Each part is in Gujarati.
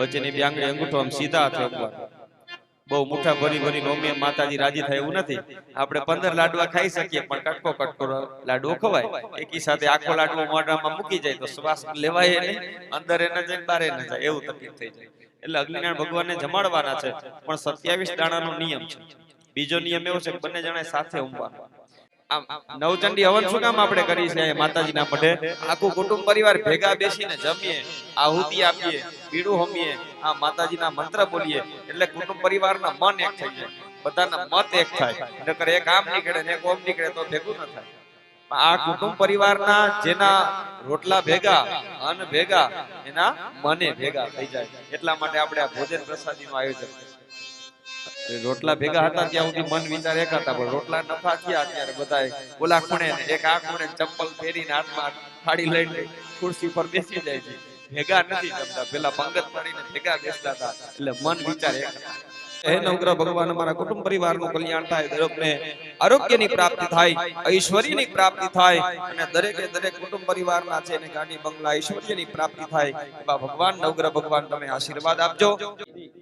વચ્ચેની બે આંગળી અંગૂઠો આમ સીધા હાથે અપવા બહુ મુઠ્ઠા ભરી ભરી નોમી માતાજી રાજી થાય એવું નથી. આપણે પંદર લાડવા ખાઈ શકીએ, પણ કટકો કટકો લાડવો ખવાય. એકી સાથે આખો લાડવો મોઢામાં મૂકી જાય તો શ્વાસ લેવાય નહીં, અંદર એને જાય બારે ન જાય. એવું તકલીફ થઈ જાય. એટલે અગ્નિનારાયણ ભગવાનને જમાડવાના છે. પણ સત્યાવીસ દાણાનો નિયમ છે. બીજો નિયમ એવો છે બંને જણા સાથે આમ નવચંડી હવન શું કામ આપણે કરી છે? માતાજીના મઢે. આખું કુટુંબ પરિવાર ભેગા બેસીને જમીએ આહુતિ આપીએ પીડું હોમીએ આ માતાજીના મંત્ર બોલીએ. એટલે કુટુંબ પરિવારના મન એક થઈ જાય. બધાના મત એક થાય. નકર એક આમ નીકળે ને એક ઓમ નીકળે તો ભેગું ન થાય. આ કુટુંબ પરિવારના જેના રોટલા ભેગા અન્ન ભેગા એના મને ભેગા થઈ જાય. એટલા માટે આપણે આ ભોજન પ્રસાદીનું આયોજન કર્યું. રોટલા ભેગા હતા ત્યાં સુધી મન વિચાર એક હતા, પણ રોટલા નફા થયા અત્યારે બધા ઓલા ખૂણે એક આ ખૂણે ચપ્પલ પહેરીને હાથમાં થાળી લઈને ખુરશી પર બેસી જાય છે. ભેગા નથી જમતા. પેલા પંગત પડીને ભેગા બેસતા હતા. એટલે મન વિચાર એક. હે નવગ્રહ ભગવાન, અમારા કુટુંબ પરિવારનું કલ્યાણ થાય, દરેકને આરોગ્યની પ્રાપ્તિ થાય, ઐશ્વર્યની પ્રાપ્તિ થાય, અને દરેકે દરેક કુટુંબ પરિવારના છે એને ગાડી બંગલા ઐશ્વર્યની પ્રાપ્તિ થાય. ભગવાન, નવગ્રહ ભગવાન, તમે આશીર્વાદ આપજો.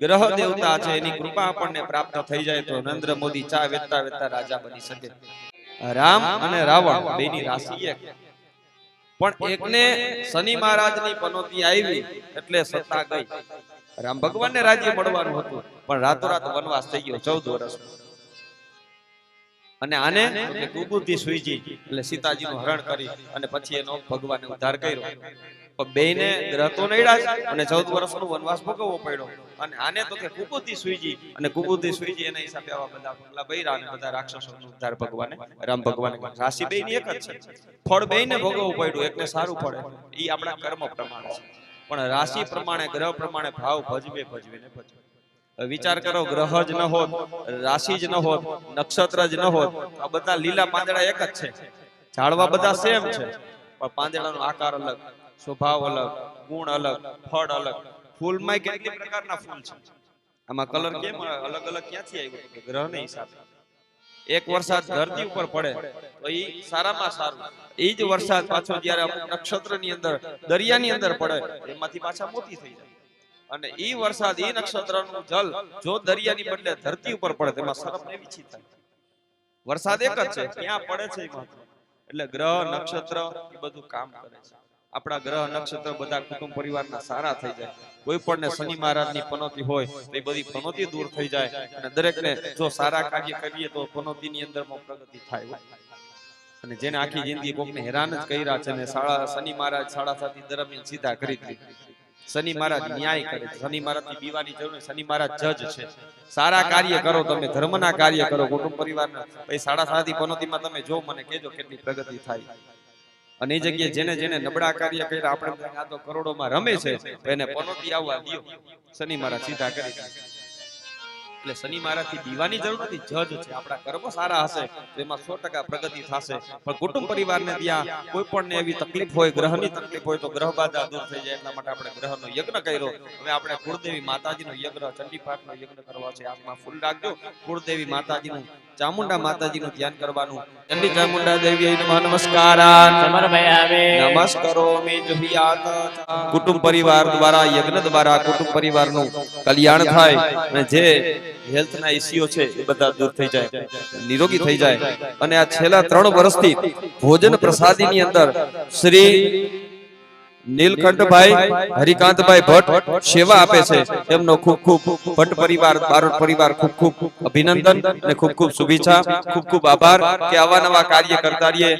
ગ્રહ દેવતા છે એની કૃપા આપણને પ્રાપ્ત થઈ જાય તો નરેન્દ્ર મોદી ચા વેચતા વેચતા રાજા બની શકે. રામ અને રાવણ બેની રાશિ એક. પણ એકને શનિ મહારાજની પનોતી આવી એટલે સત્તા ગઈ. રામ ભગવાનને રાજ્ય મળવાનું હતું પણ રાતોરાત વનવાસ થઈ ગયો ચૌદ વર્ષ. અને આને એટલે સુઈજી એટલે સીતાજીનું હરણ કરી અને પછી એનો ભગવાને ઉદ્ધાર કર્યો. પણ બેયને ગ્રહ તો નડ્યા અને ચૌદ વર્ષનો વનવાસ ભોગવવો પડ્યો. અને આને તો કે કુકુતી સુઈજી. અને કુકુતી સુઈજી એના હિસાબે આવા બધા પગલા ભૈરા અને બધા રાક્ષસોનો ઉદ્ધાર ભગવાને રામ ભગવાને. રાશિ બેયની એક જ છે. ફળ બેયને ભોગવવું પડ્યું. એકને સારું પડે એ આપણા કર્મ પ્રમાણે છે. પણ રાશિ પ્રમાણે ગ્રહ પ્રમાણે ભાવ ભજવે ભજવે. ને ભજવે વિચાર કરો ગ્રહ જ ન હોત રાશિ જ ન હોત નક્ષત્ર જ ન હોત આ બધા લીલા પાંદડા એક જ છે. ઝાડવા બધા સેમ છે. પણ પાંદડાનો આકાર અલગ. સ્વભાવ અલગ, ગુણ અલગ, ફળ અલગ. ફૂલમાં કેટલી પ્રકારના ફૂલ છે? આમાં કલર કેમ અલગ અલગ ક્યાંથી આવ્યો? ગ્રહને હિસાબે. એક વરસાદ ધરતી ઉપર પડે, તો એ સારામાં સારું. એ જ વરસાદ પાછો જ્યારે અમુક નક્ષત્રની અંદર, દરિયાની અંદર પડે, એમાંથી પાછા મોતી થઈ જાય. અને એ વરસાદ, ઈ નક્ષત્રનું જલ જો દરિયાની બદલે ધરતી ઉપર પડે તેમાં સરપ ને વિછી થાય. વરસાદ એક જ છે, ક્યાં પડે છે એટલે ગ્રહ, નક્ષત્ર, એ બધું કામ કરે છે. આપણા ગ્રહ નક્ષત્ર બધા કુટુંબ પરિવારના સારા થઈ જાય. કોઈ પણ ને શનિ મહારાજની પનોતી હોય, તો એ બધી પનોતી દૂર થઈ જાય. અને દરેકને જો સારા કાર્ય કરીએ તો પનોતીની અંદરમાં પ્રગતિ થાય અને જેને આખી જિંદગી કોકને હેરાન જ કર્યા છે ને શાળા, શનિ મહારાજ સાડા સાતી દરમિયાન સીધા કરી દીધી શનિ મહારાજ ન્યાય કરે શનિ મહારાજની બીવાની જરૂર શનિ મહારાજ જજ છે. સારા કાર્ય કરો, તમે ધર્મના કાર્ય કરો, કુટુંબ પરિવારના. સાડા સાતી પનોતીમાં તમે જો મને કેજો કેટલી પ્રગતિ થાય. અને એ જગ્યાએ જેને જેને નબળા કાર્ય કર્યા આપણે આ તો કરોડોમાં રમે છે તો એને પનોતી આવવા દો શનિ મારા સીધા કરી એટલે શનિ મહારાજથી દીવાની જરૂર નથી જજ છે. આપણા કર્મો સારા હશે તો એમાં સો ટકા પ્રગતિ થશે. પણ કુટુંબ પરિવારને ત્યાં કોઈ પણ એવી તકલીફ હોય ગ્રહની તકલીફ હોય તો ગ્રહ બાધા દૂર થઈ જાય. એટલા માટે આપણે ગ્રહનો યજ્ઞ કર્યો. હવે આપણે કુળદેવી માતાજીનો યજ્ઞ ચંડીપાઠનો યજ્ઞ કરવો છે. આમાં ફૂલ રાખજો. કુળદેવી માતાજીનું ચામુંડા માતાજીનું ધ્યાન કરવાનું. ચંડી ચામુંડા દેવી નમસ્કાર જુહિયાત. કુટુંબ પરિવાર દ્વારા યજ્ઞ દ્વારા કુટુંબ પરિવારનું કલ્યાણ થાય અને જે હેલ્થના ઇસ્યુઓ છે એ બધા દૂર થઈ જાય નિરોગી થઈ જાય. અને આ છેલ્લા ત્રણ વર્ષથી ભોજન પ્રસાદીની અંદર શ્રી નીલકંઠભાઈ હરિકાંતભાઈ ભટ્ટ સેવા આપે છે. એમનો ખૂબ ખૂબ ભટ્ટ પરિવાર બારોટ પરિવાર ખૂબ ખૂબ અભિનંદન અને ખૂબ ખૂબ શુભેચ્છા. ખૂબ ખૂબ આભાર કે આવા નવા કાર્ય કરતા રહીએ.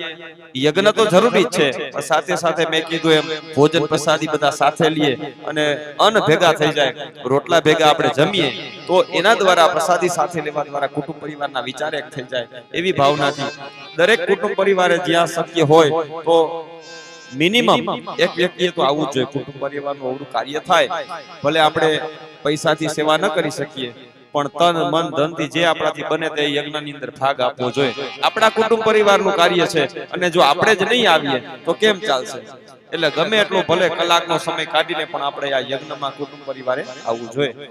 યજ્ઞ તો જરૂરી જ છે સાથે સાથે મેં કીધું એમ ભોજન પ્રસાદી બધા સાથે લઈએ અને અન્ન ભેગા થઈ જાય રોટલા ભેગા આપણે જમીએ તો એના દ્વારા પ્રસાદી સાથે લેવા દ્વારા કુટુંબ પરિવારના વિચાર એક થઈ જાય એવી ભાવનાથી. દરેક કુટુંબ પરિવારે જ્યાં શક્ય હોય તો મિનિમમ એક વ્યક્તિએ તો આવવું જ જોઈએ કુટુંબ પરિવારનું અવરું કાર્ય થાય ભલે આપણે પૈસાથી સેવા ન કરી શકીએ પણ તન મન ધનથી જે આપણાથી બને તે યજ્ઞની અંદર ભાગ આપવો જોઈએ. આપણા કુટુંબ પરિવારનું કાર્ય છે અને જો આપણે જ નહીં આવીએ તો કેમ ચાલશે? એટલે ગમે એટલો ભલે કલાકનો સમય કાઢીને પણ આપણે આ યજ્ઞમાં કુટુંબ પરિવારે આવવું જોઈએ.